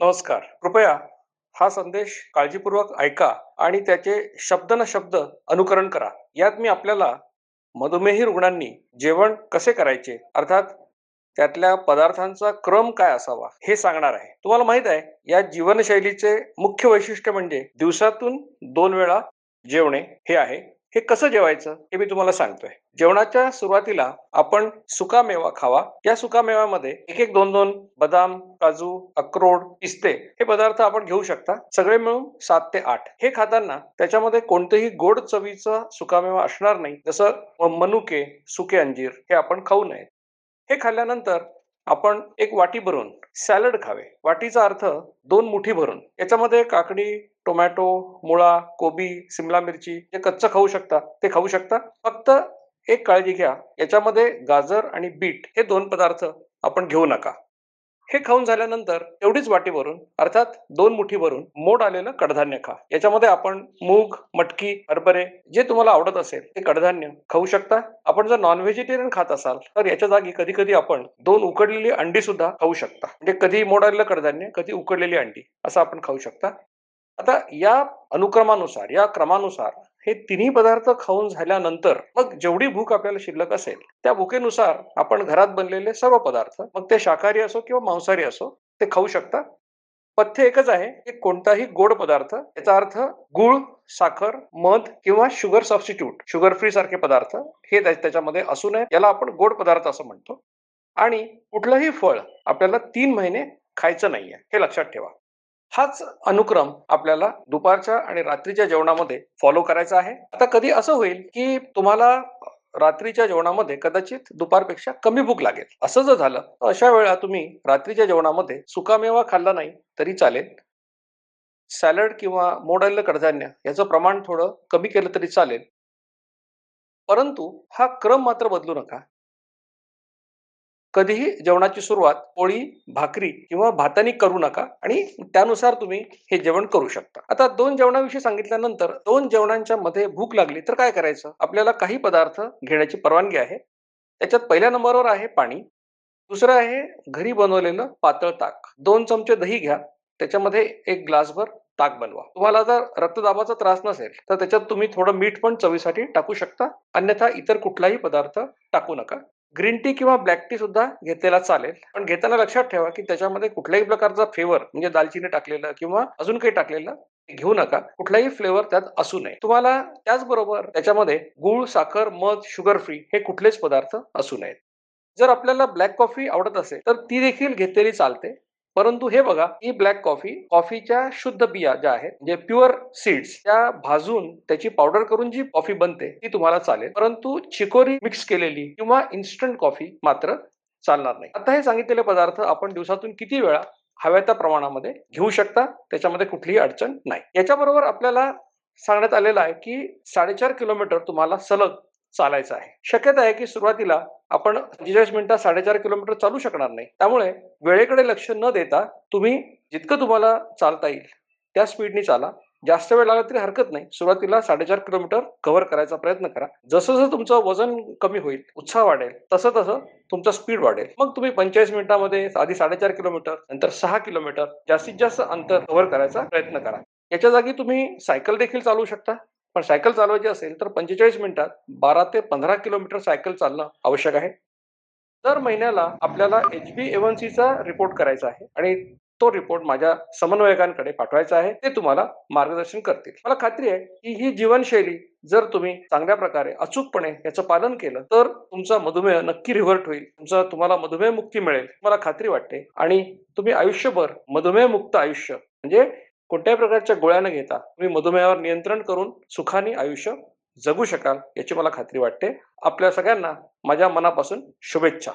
नमस्कार. कृपया हा संदेश काळजीपूर्वक ऐका आणि त्याचे शब्द न शब्द अनुकरण करा. यात मी आपल्याला मधुमेही रुग्णांनी जेवण कसे करायचे अर्थात त्यातल्या पदार्थांचा क्रम काय असावा हे सांगणार आहे. तुम्हाला माहीत आहे या जीवनशैलीचे मुख्य वैशिष्ट्य म्हणजे दिवसातून दोन वेळा जेवणे हे आहे. हे कसं जेवायचं हे मी तुम्हाला सांगतोय. जेवणाच्या सुरुवातीला आपण सुकामेवा खावा. या सुकामेव्यामध्ये एक एक दोन दोन बदाम काजू अक्रोड पिस्ते हे पदार्थ आपण घेऊ शकता. सगळे मिळून सात ते आठ. हे खाताना त्याच्यामध्ये कोणतेही गोड चवीचा सुकामेवा असणार नाही. जसं मनुके सुके अंजीर हे आपण खाऊ नये हे खाल्ल्यानंतर आपण एक वाटी भरून सॅलड खावे. वाटीचा अर्थ दोन मुठी भरून. याच्यामध्ये काकडी टोमॅटो मुळा कोबी सिमला मिरची जे कच्चं खाऊ शकता. ते खाऊ शकता. फक्त एक काळजी घ्या. याच्यामध्ये गाजर आणि बीट हे दोन पदार्थ आपण घेऊ नका. हे खाऊन झाल्यानंतर एवढीच वाटी भरून अर्थात दोन मुठी भरून मोड आलेलं कडधान्य खा. याच्यामध्ये आपण मूग मटकी हरभरे जे तुम्हाला आवडत असेल ते कडधान्य खाऊ शकता. आपण जर नॉन व्हेजिटेरियन खात असाल तर याच्या जागी कधी कधी आपण दोन उकडलेली अंडी सुद्धा खाऊ शकता. म्हणजे कधी मोड आलेलं कडधान्य कधी उकडलेली अंडी असं आपण खाऊ शकता. आता या अनुक्रमानुसार या क्रमानुसार हे तिन्ही पदार्थ खाऊन झाल्यानंतर मग जेवढी भूक आपल्याला शिल्लक असेल त्या भूकेनुसार आपण घरात बनलेले सर्व पदार्थ मग ते शाकाहारी असो किंवा मांसाहारी असो ते खाऊ शकता. पथ्य एकच आहे की कोणताही गोड पदार्थ याचा अर्थ गुळ साखर मध किंवा शुगर सबस्टिट्यूट शुगर फ्री सारखे पदार्थ हे त्याच्यामध्ये असू नये. याला आपण गोड पदार्थ असं म्हणतो. आणि कुठलंही फळ आपल्याला तीन महिने खायचं नाहीये हे लक्षात ठेवा. हाच अनुक्रम आपल्याला दुपारच्या आणि रात्रीच्या जेवणामध्ये फॉलो करायचा आहे. आता कधी असं होईल की तुम्हाला रात्रीच्या जेवणामध्ये कदाचित दुपारपेक्षा कमी भूक लागेल. असं जर झालं तर अशा वेळा तुम्ही रात्रीच्या जेवणामध्ये सुकामेवा खाल्ला नाही तरी चालेल. सॅलड किंवा मोड कडधान्य याचं प्रमाण थोडं कमी केलं तरी चालेल. परंतु हा क्रम मात्र बदलू नका. कधीही जेवणाची सुरुवात पोळी भाकरी किंवा भातानी करू नका आणि त्यानुसार तुम्ही हे जेवण करू शकता. आता दोन जेवणाविषयी सांगितल्यानंतर दोन जेवणांच्या मध्ये भूक लागली तर काय करायचं? आपल्याला काही पदार्थ घेण्याची परवानगी आहे. त्याच्यात पहिल्या नंबरवर आहे पाणी. दुसरं आहे घरी बनवलेलं पातळ ताक. दोन चमचे दही घ्या. त्याच्यामध्ये एक ग्लासभर ताक बनवा. तुम्हाला जर रक्तदाबाचा त्रास नसेल तर त्याच्यात तुम्ही थोडं मीठ पण चवीसाठी टाकू शकता. अन्यथा इतर कुठलाही पदार्थ टाकू नका. ग्रीन टी किंवा ब्लॅक टी सुद्धा घेतलेला चालेल. पण घेताना लक्षात ठेवा की त्याच्यामध्ये कुठल्याही प्रकारचा फ्लेवर म्हणजे दालचिनी टाकलेलं किंवा अजून काही टाकलेलं घेऊ नका. कुठलाही फ्लेवर त्यात असू नये. तुम्हाला त्याचबरोबर त्याच्यामध्ये गुळ साखर मध शुगर फ्री हे कुठलेच पदार्थ असू नयेत. जर आपल्याला ब्लॅक कॉफी आवडत असेल तर ती देखील घेतलेली चालते. परंतु हे बघा ही ब्लॅक कॉफी कॉफीच्या शुद्ध बिया ज्या आहेत म्हणजे प्युअर सीड्स त्या भाजून त्याची पावडर करून जी कॉफी बनते ती तुम्हाला चालेल. परंतु चिकोरी मिक्स केलेली किंवा इन्स्टंट कॉफी मात्र चालणार नाही. आता हे सांगितलेले पदार्थ आपण दिवसातून किती वेळा हव्या त्या प्रमाणामध्ये घेऊ शकता त्याच्यामध्ये कुठलीही अडचण नाही. याच्याबरोबर आपल्याला सांगण्यात आलेलं आहे की साडेचार किलोमीटर तुम्हाला सलग चालायचं आहे. शक्यता आहे की सुरुवातीला आपण पंचेचाळीस मिनिटात साडेचार किलोमीटर चालू शकणार नाही. त्यामुळे वेळेकडे लक्ष न देता तुम्ही जितकं तुम्हाला चालता येईल त्या स्पीडने चाला. जास्त वेळ लागला तरी हरकत नाही. सुरुवातीला साडेचार किलोमीटर कव्हर करायचा प्रयत्न करा. जसं जसं तुमचं वजन कमी होईल उत्साह वाढेल तसं तसं तुमचा स्पीड वाढेल. मग तुम्ही पंचेचाळीस मिनिटामध्ये आधी साडेचार किलोमीटर नंतर सहा किलोमीटर जास्तीत जास्त अंतर कव्हर करायचा प्रयत्न करा. याच्या जागी तुम्ही सायकल देखील चालवू शकता. पण सायकल चालवायची असेल तर पंचेचाळीस मिनिटात बारा ते पंधरा किलोमीटर सायकल चालणं आवश्यक आहे. दर महिन्याला आपल्याला एच बी एवन सीचा रिपोर्ट करायचा आहे आणि तो रिपोर्ट माझ्या समन्वयकांकडे पाठवायचा आहे. ते तुम्हाला मार्गदर्शन करतील. मला खात्री आहे की ही जीवनशैली जर तुम्ही चांगल्या प्रकारे अचूकपणे याचं पालन केलं तर तुमचा मधुमेह नक्की रिव्हर्ट होईल. तुमचा तुम्हाला मधुमेह मुक्ती मिळेल. मला खात्री वाटते. आणि तुम्ही आयुष्यभर मधुमेह मुक्त आयुष्य म्हणजे कोणत्याही प्रकारच्या गोळ्या न घेता तुम्ही मधुमेहावर नियंत्रण करून सुखाने आयुष्य जगू शकाल याची मला खात्री वाटते. आपल्या सगळ्यांना माझ्या मनापासून शुभेच्छा.